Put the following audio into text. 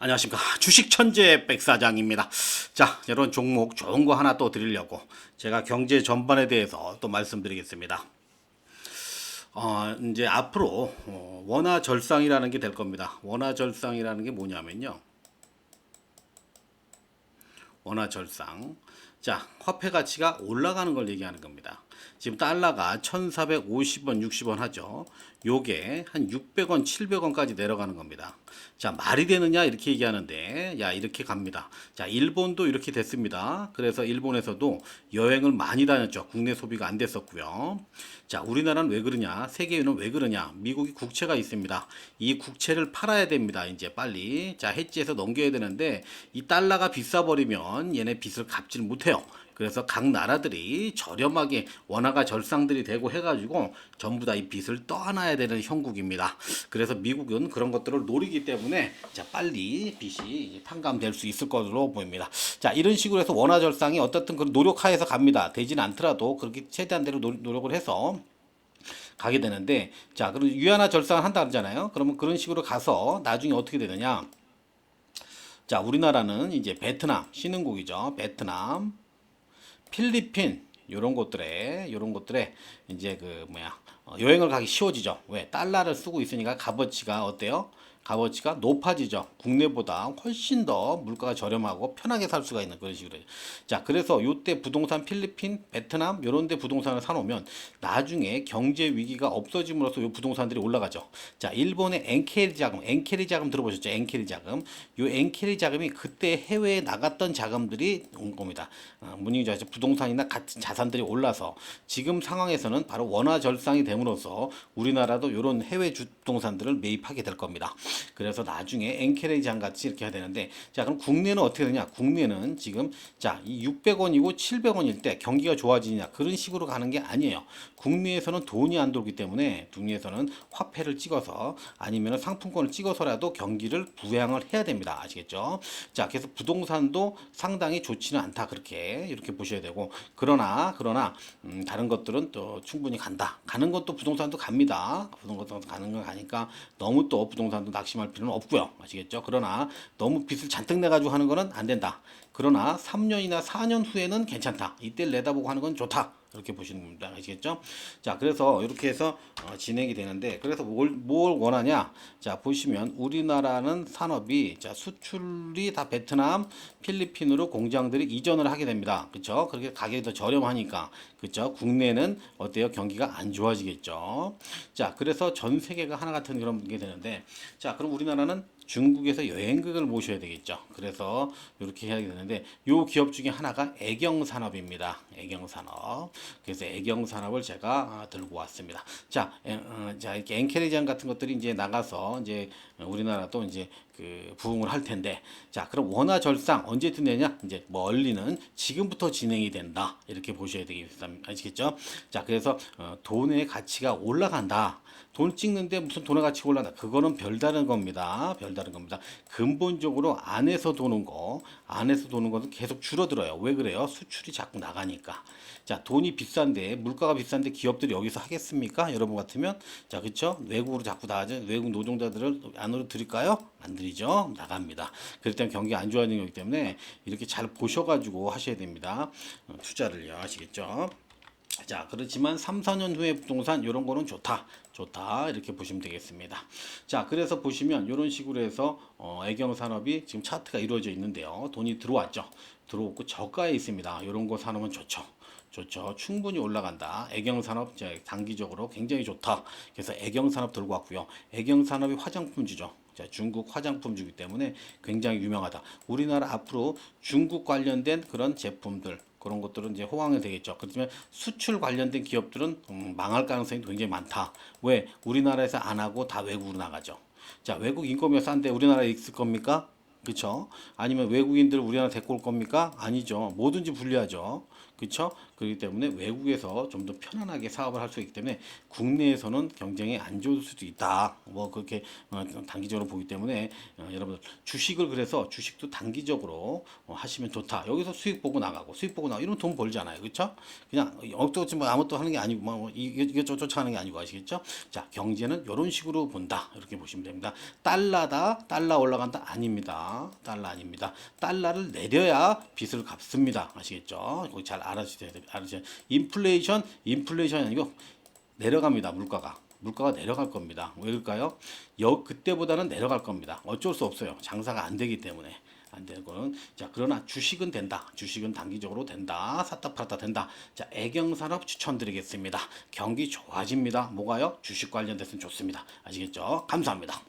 안녕하십니까 주식 천재 백사장입니다. 자 여러분 종목 좋은 거 하나 또 드리려고 제가 경제 전반에 대해서 또 말씀드리겠습니다. 어, 이제 앞으로 어, 원화 절상이라는 게 될 겁니다. 원화 절상이라는 게 뭐냐면요. 원화 절상. 자, 화폐 가치가 올라가는 걸 얘기하는 겁니다. 지금 달러가 1,450원, 60원 하죠. 요게 한 600원, 700원까지 내려가는 겁니다. 자, 말이 되느냐 이렇게 얘기하는데 야, 이렇게 갑니다. 자, 일본도 이렇게 됐습니다. 그래서 일본에서도 여행을 많이 다녔죠. 국내 소비가 안 됐었고요. 자, 우리나라는 왜 그러냐? 세계는 왜 그러냐? 미국이 국채가 있습니다. 이 국채를 팔아야 됩니다. 이제 빨리. 자, 해지해서 넘겨야 되는데 이 달러가 비싸 버리면 얘네 빚을 갚질 못해요. 그래서 각 나라들이 저렴하게 원화가 절상들이 되고 해가지고 전부 다 이 빚을 떠안아야 되는 형국입니다. 그래서 미국은 그런 것들을 노리기 때문에 자 빨리 빚이 판감될 수 있을 것으로 보입니다. 자 이런 식으로 해서 원화 절상이 어떻든 그 노력하에서 갑니다. 되지는 않더라도 그렇게 최대한 대로 노- 노력을 해서 가게 되는데 자 그럼 유한화 절상을 한다 그러잖아요. 그러면 그런 식으로 가서 나중에 어떻게 되느냐? 자 우리나라는 이제 베트남 신흥국이죠. 베트남 필리핀 요런 곳들에 요런 곳들에 이제 그 뭐야 어, 여행을 가기 쉬워지죠. 왜 달러를 쓰고 있으니까 값어치가 어때요? 값어치가 높아지죠. 국내보다 훨씬 더 물가가 저렴하고 편하게 살 수가 있는 그런 식으로. 자, 그래서 요때 부동산 필리핀, 베트남 요런 데 부동산을 사 놓으면 나중에 경제 위기가 없어짐으로써 요 부동산들이 올라가죠. 자, 일본의 엔케리 자금, 엔케리 자금 들어보셨죠? 엔케리 자금. 요 엔케리 자금이 그때 해외에 나갔던 자금들이 온 겁니다. 어, 문익이 좋아서 부동산이나 같은 자산들이 올라서 지금 상황에서는 바로 원화 절상이 됨으로써 우리나라도 요런 해외 주동산들을 매입하게 될 겁니다. 그래서 나중에 엔케레이 장 같이 이렇게 해야 되는데 자 그럼 국내는 어떻게 되냐? 국내는 지금 자이 600원이고 700원일 때 경기가 좋아지냐 그런 식으로 가는 게 아니에요. 국내에서는 돈이 안 돌기 때문에 국내에서는 화폐를 찍어서 아니면 상품권을 찍어서라도 경기를 부양을 해야 됩니다. 아시겠죠? 자 그래서 부동산도 상당히 좋지는 않다 그렇게 이렇게 보셔야 되고 그러나 그러나 음, 다른 것들은 또 충분히 간다. 가는 것도 부동산도 갑니다. 부동산도 가는 건 가니까 너무 또 부동산도 낙 심할 필요는 없고요. 아시겠죠? 그러나 너무 빚을 잔뜩 내 가지고 하는 거는 안 된다. 그러나 3년이나 4년 후에는 괜찮다. 이때를 내다보고 하는 건 좋다. 이렇게 보시는 겁니다. 아시겠죠? 자, 그래서 이렇게 해서 어, 진행이 되는데, 그래서 뭘, 뭘 원하냐? 자, 보시면 우리나라는 산업이, 자, 수출이 다 베트남, 필리핀으로 공장들이 이전을 하게 됩니다. 그쵸? 그렇게 가격이 더 저렴하니까. 그쵸? 국내는 어때요? 경기가 안 좋아지겠죠? 자, 그래서 전 세계가 하나 같은 그런 게 되는데, 자, 그럼 우리나라는 중국에서 여행객을 모셔야 되겠죠. 그래서 이렇게 해야 되는데 요 기업 중에 하나가 애경 산업입니다. 애경 산업. 그래서 애경 산업을 제가 아, 들고 왔습니다. 자, 에, 어, 자 이렇게 엔케리장 같은 것들이 이제 나가서 이제 우리나라도 이제 그 부흥을 할 텐데 자 그럼 원화 절상 언제쯤 되냐? 이제 멀리는 지금부터 진행이 된다. 이렇게 보셔야 되겠습니다. 아시겠죠? 자 그래서 어, 돈의 가치가 올라간다. 돈 찍는데 무슨 돈의 가치가 올라간다. 그거는 별다른 겁니다. 별다른 겁니다. 근본적으로 안에서 도는 거 안에서 도는 것은 계속 줄어들어요. 왜 그래요? 수출이 자꾸 나가니까. 자 돈이 비싼데 물가가 비싼데 기업들이 여기서 하겠습니까? 여러분 같으면? 자 그렇죠 외국으로 자꾸 나가죠 외국 노동자들을 안으로 들일까요? 안 들이 죠 나갑니다 그렇기 때문에 경기 안 좋아지는 거기 때문에 이렇게 잘 보셔가지고 하셔야 됩니다 어, 투자를요 아시겠죠 자, 그렇지만 3, 4년 후에 부동산 이런 거는 좋다. 좋다. 이렇게 보시면 되겠습니다. 자, 그래서 보시면 이런 식으로 해서 어, 애경 산업이 지금 차트가 이루어져 있는데요. 돈이 들어왔죠. 들어오고 저가에 있습니다. 이런 거 사놓으면 좋죠. 좋죠. 충분히 올라간다. 애경 산업 이제 단기적으로 굉장히 좋다. 그래서 애경 산업 들고 왔고요. 애경 산업이 화장품주죠. 자, 중국 화장품주기 때문에 굉장히 유명하다. 우리나라 앞으로 중국 관련된 그런 제품들 그런 것들은 이제 호황이 되겠죠. 그렇지만 수출 관련된 기업들은 음, 망할 가능성이 굉장히 많다. 왜? 우리나라에서 안 하고 다 외국으로 나가죠. 자, 외국 인건비가 싼데 우리나라에 있을 겁니까? 그렇죠? 아니면 외국인들 우리나라 데리고 올 겁니까? 아니죠. 뭐든지 불리하죠. 그렇죠? 그렇기 때문에 외국에서 좀 더 편안하게 사업을 할 수 있기 때문에 국내에서는 경쟁이 안 좋을 수도 있다. 뭐 그렇게 어, 단기적으로 보기 때문에 어, 여러분 주식을 그래서 주식도 단기적으로 어, 하시면 좋다. 여기서 수익 보고 나가고 수익 보고 나가 이런 돈 벌잖아요. 그렇죠? 그냥 어떻게 뭐 아무것도 하는 게 아니고 뭐 이게 이게 저쪽 하는 게 아니고 아시겠죠? 자, 경제는 이런 식으로 본다. 이렇게 보시면 됩니다. 달러다. 달러 올라간다. 아닙니다. 달러 아닙니다. 달러를 내려야 빚을 갚습니다. 아시겠죠? 거기 잘 알아주셔야 돼요. 알아주셔야 인플레이션, 인플레이션이 아니고 내려갑니다. 물가가. 물가가 내려갈 겁니다. 왜일까요? 여 그때보다는 내려갈 겁니다. 어쩔 수 없어요. 장사가 안 되기 때문에. 안 되고는 자 그러나 주식은 된다. 주식은 단기적으로 된다. 샀다 팔았다 된다. 자 애경산업 추천드리겠습니다. 경기 좋아집니다. 뭐가요? 주식 관련돼서는 좋습니다. 아시겠죠? 감사합니다.